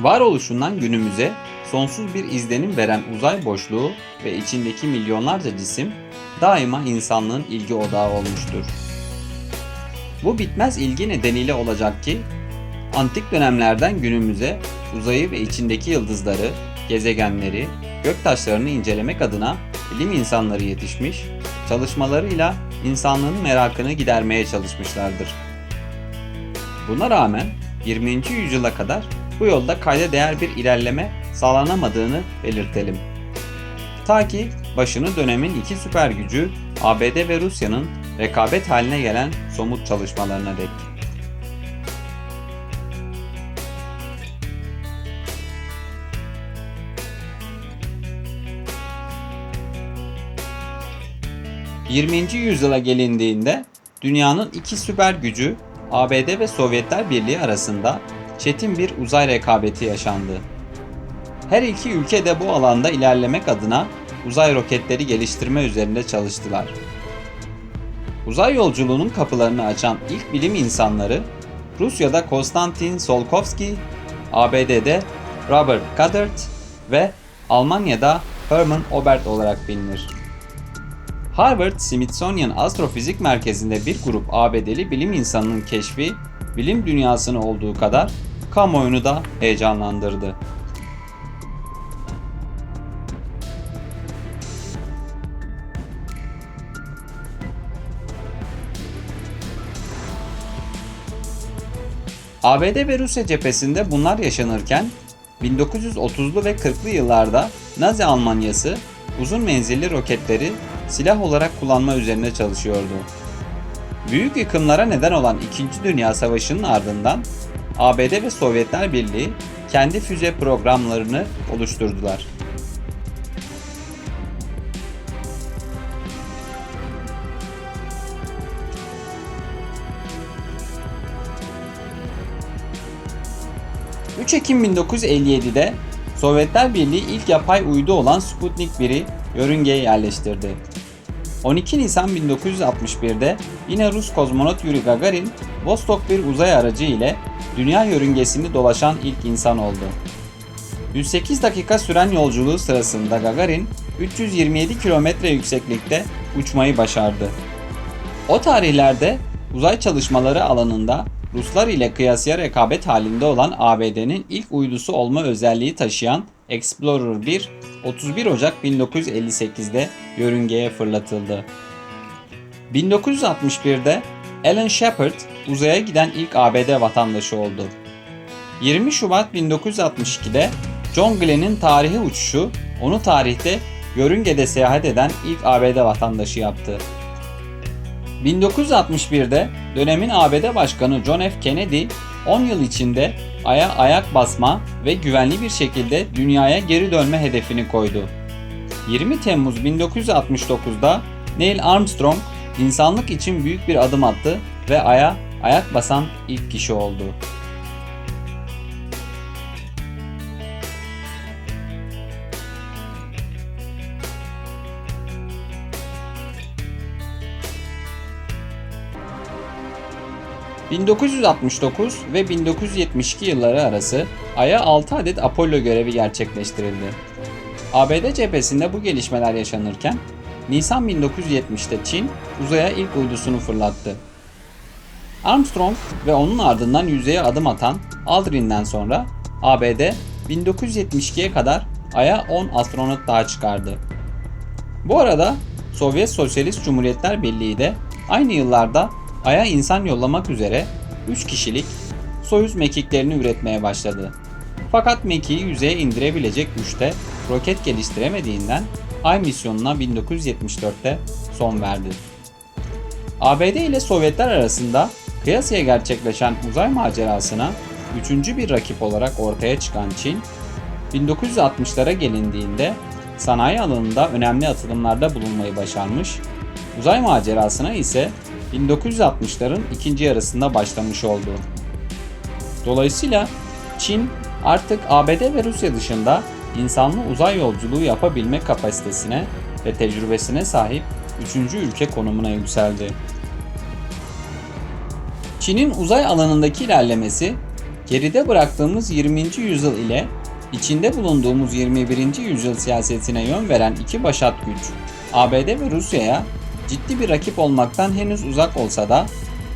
Varoluşundan günümüze sonsuz bir izlenim veren uzay boşluğu ve içindeki milyonlarca cisim daima insanlığın ilgi odağı olmuştur. Bu bitmez ilgi nedeniyle olacak ki antik dönemlerden günümüze uzayı ve içindeki yıldızları, gezegenleri, göktaşlarını incelemek adına bilim insanları yetişmiş, çalışmalarıyla insanlığın merakını gidermeye çalışmışlardır. Buna rağmen 20. yüzyıla kadar bu yolda kayda değer bir ilerleme sağlanamadığını belirtelim. Ta ki başını dönemin iki süper gücü ABD ve Rusya'nın rekabet haline gelen somut çalışmalarına dek. ...20. yüzyıla gelindiğinde dünyanın iki süper gücü ABD ve Sovyetler Birliği arasında çetin bir uzay rekabeti yaşandı. Her iki ülke de bu alanda ilerlemek adına uzay roketleri geliştirme üzerinde çalıştılar. Uzay yolculuğunun kapılarını açan ilk bilim insanları Rusya'da Konstantin Tsiolkovsky, ABD'de Robert Goddard ve Almanya'da Hermann Oberth olarak bilinir. Harvard Smithsonian Astrofizik Merkezi'nde bir grup ABD'li bilim insanının keşfi bilim dünyasını olduğu kadar kamuoyunu da heyecanlandırdı. ABD ve Rusya cephesinde bunlar yaşanırken 1930'lu ve 40'lı yıllarda Nazi Almanyası uzun menzilli roketleri silah olarak kullanma üzerine çalışıyordu. Büyük yıkımlara neden olan 2. Dünya Savaşı'nın ardından ABD ve Sovyetler Birliği kendi füze programlarını oluşturdular. ...3 Ekim 1957'de Sovyetler Birliği ilk yapay uydu olan Sputnik 1'i yörüngeye yerleştirdi. 12 Nisan 1961'de yine Rus kozmonot Yuri Gagarin, Vostok bir uzay aracı ile dünya yörüngesini dolaşan ilk insan oldu. 108 dakika süren yolculuğu sırasında Gagarin 327 kilometre yükseklikte uçmayı başardı. O tarihlerde uzay çalışmaları alanında Ruslar ile kıyasıya rekabet halinde olan ABD'nin ilk uydusu olma özelliği taşıyan Explorer 1 31 Ocak 1958'de yörüngeye fırlatıldı. 1961'de Alan Shepard uzaya giden ilk ABD vatandaşı oldu. 20 Şubat 1962'de John Glenn'in tarihi uçuşu onu tarihte yörüngede seyahat eden ilk ABD vatandaşı yaptı. 1961'de dönemin ABD Başkanı John F. Kennedy 10 yıl içinde Ay'a ayak basma ve güvenli bir şekilde dünyaya geri dönme hedefini koydu. 20 Temmuz 1969'da Neil Armstrong insanlık için büyük bir adım attı ve Ay'a ayak basan ilk kişi oldu. ...1969 ve 1972 yılları arası Ay'a 6 adet Apollo görevi gerçekleştirildi. ABD cephesinde bu gelişmeler yaşanırken Nisan 1970'te Çin uzaya ilk uydusunu fırlattı. Armstrong ve onun ardından yüzeye adım atan Aldrin'den sonra ABD 1972'ye kadar Ay'a 10 astronot daha çıkardı. Bu arada Sovyet Sosyalist Cumhuriyetler Birliği de aynı yıllarda Ay'a insan yollamak üzere 3 kişilik Soyuz mekiklerini üretmeye başladı. Fakat mekiği yüzeye indirebilecek güçte roket geliştiremediğinden Ay misyonuna 1974'te son verdi. ABD ile Sovyetler arasında kıyasıya gerçekleşen uzay macerasına üçüncü bir rakip olarak ortaya çıkan Çin, 1960'lara gelindiğinde sanayi alanında önemli atılımlarda bulunmayı başarmış, uzay macerasına ise 1960'ların ikinci yarısında başlamış oldu. Dolayısıyla Çin artık ABD ve Rusya dışında insanlı uzay yolculuğu yapabilme kapasitesine ve tecrübesine sahip üçüncü ülke konumuna yükseldi. Çin'in uzay alanındaki ilerlemesi Geride bıraktığımız 20. yüzyıl ile içinde bulunduğumuz 21. yüzyıl siyasetine yön veren iki başat güç, ABD ve Rusya'ya ciddi bir rakip olmaktan henüz uzak olsa da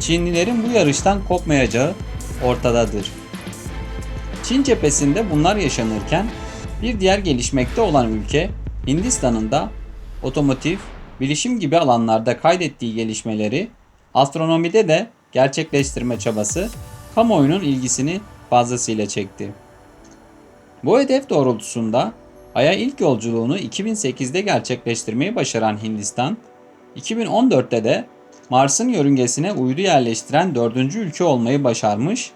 Çinlilerin bu yarıştan kopmayacağı ortadadır. Çin cephesinde bunlar yaşanırken bir diğer gelişmekte olan ülke Hindistan'ın da otomotiv, bilişim gibi alanlarda kaydettiği gelişmeleri astronomide de gerçekleştirme çabası kamuoyunun ilgisini fazlasıyla çekti. Bu hedef doğrultusunda Ay'a ilk yolculuğunu 2008'de gerçekleştirmeyi başaran Hindistan, 2014'te de Mars'ın yörüngesine uydu yerleştiren dördüncü ülke olmayı başarmış,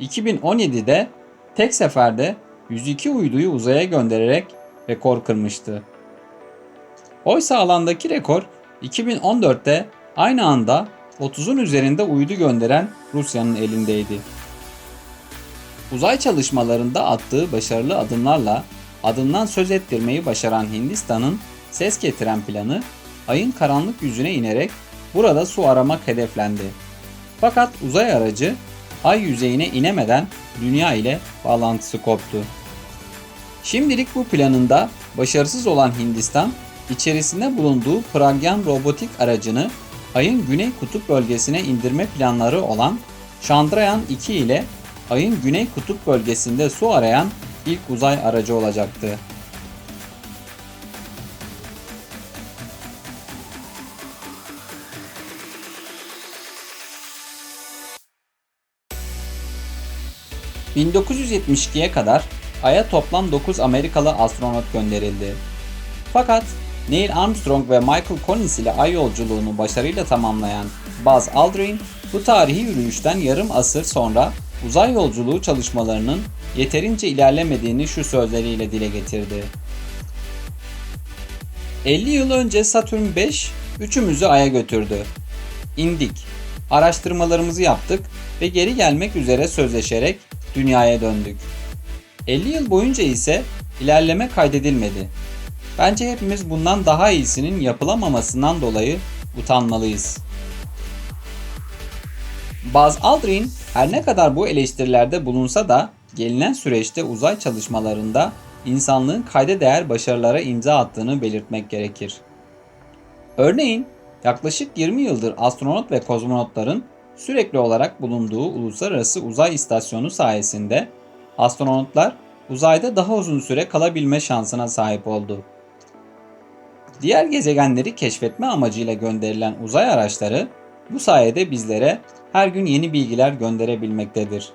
2017'de tek seferde 102 uyduyu uzaya göndererek rekor kırmıştı. Oysa alandaki rekor 2014'te aynı anda 30'un üzerinde uydu gönderen Rusya'nın elindeydi. Uzay çalışmalarında attığı başarılı adımlarla adından söz ettirmeyi başaran Hindistan'ın ses getiren planı ayın karanlık yüzüne inerek burada su aramak hedeflendi. Fakat uzay aracı ay yüzeyine inemeden dünya ile bağlantısı koptu. Şimdilik bu planında başarısız olan Hindistan, içerisinde bulunduğu Pragyan robotik aracını ayın güney kutup bölgesine indirme planları olan Chandrayaan 2 ile ayın güney kutup bölgesinde su arayan ilk uzay aracı olacaktı. ...1972'ye kadar Ay'a toplam 9 Amerikalı astronot gönderildi. Fakat Neil Armstrong ve Michael Collins ile ay yolculuğunu başarıyla tamamlayan Buzz Aldrin bu tarihi yürüyüşten yarım asır sonra uzay yolculuğu çalışmalarının yeterince ilerlemediğini şu sözleriyle dile getirdi. 50 yıl önce Satürn 5 üçümüzü Ay'a götürdü. İndik. Araştırmalarımızı yaptık ve geri gelmek üzere sözleşerek dünyaya döndük. 50 yıl boyunca ise ilerleme kaydedilmedi. Bence hepimiz bundan daha iyisinin yapılamamasından dolayı utanmalıyız. Buzz Aldrin her ne kadar bu eleştirilerde bulunsa da gelinen süreçte uzay çalışmalarında insanlığın kayda değer başarılara imza attığını belirtmek gerekir. Örneğin yaklaşık 20 yıldır astronot ve kozmonotların sürekli olarak bulunduğu Uluslararası Uzay İstasyonu sayesinde astronotlar uzayda daha uzun süre kalabilme şansına sahip oldu. Diğer gezegenleri keşfetme amacıyla gönderilen uzay araçları bu sayede bizlere her gün yeni bilgiler gönderebilmektedir.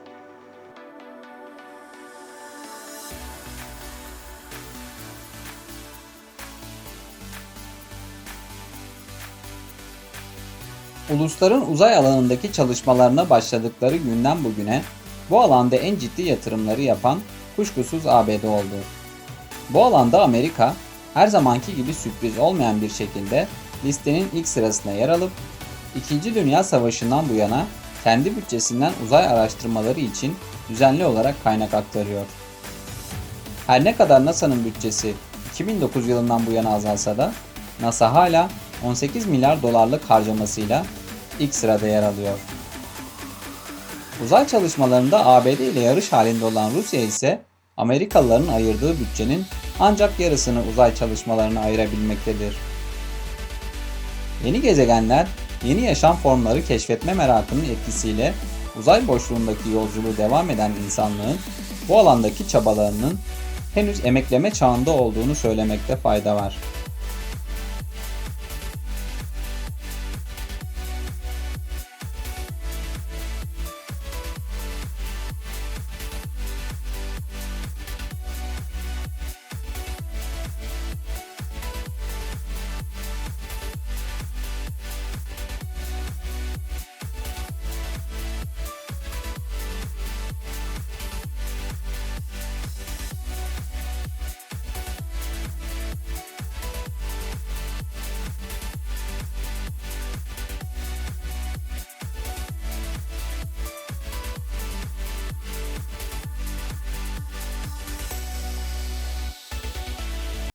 Ulusların uzay alanındaki çalışmalarına başladıkları günden bugüne bu alanda en ciddi yatırımları yapan kuşkusuz ABD oldu. Bu alanda Amerika her zamanki gibi sürpriz olmayan bir şekilde listenin ilk sırasına yer alıp 2. Dünya Savaşı'ndan bu yana kendi bütçesinden uzay araştırmaları için düzenli olarak kaynak aktarıyor. Her ne kadar NASA'nın bütçesi 2009 yılından bu yana azalsa da NASA hala 18 milyar dolarlık harcamasıyla ilk sırada yer alıyor. Uzay çalışmalarında ABD ile yarış halinde olan Rusya ise Amerikalıların ayırdığı bütçenin ancak yarısını uzay çalışmalarına ayırabilmektedir. Yeni gezegenler, yeni yaşam formları keşfetme merakının etkisiyle uzay boşluğundaki yolculuğu devam eden insanlığın bu alandaki çabalarının henüz emekleme çağında olduğunu söylemekte fayda var.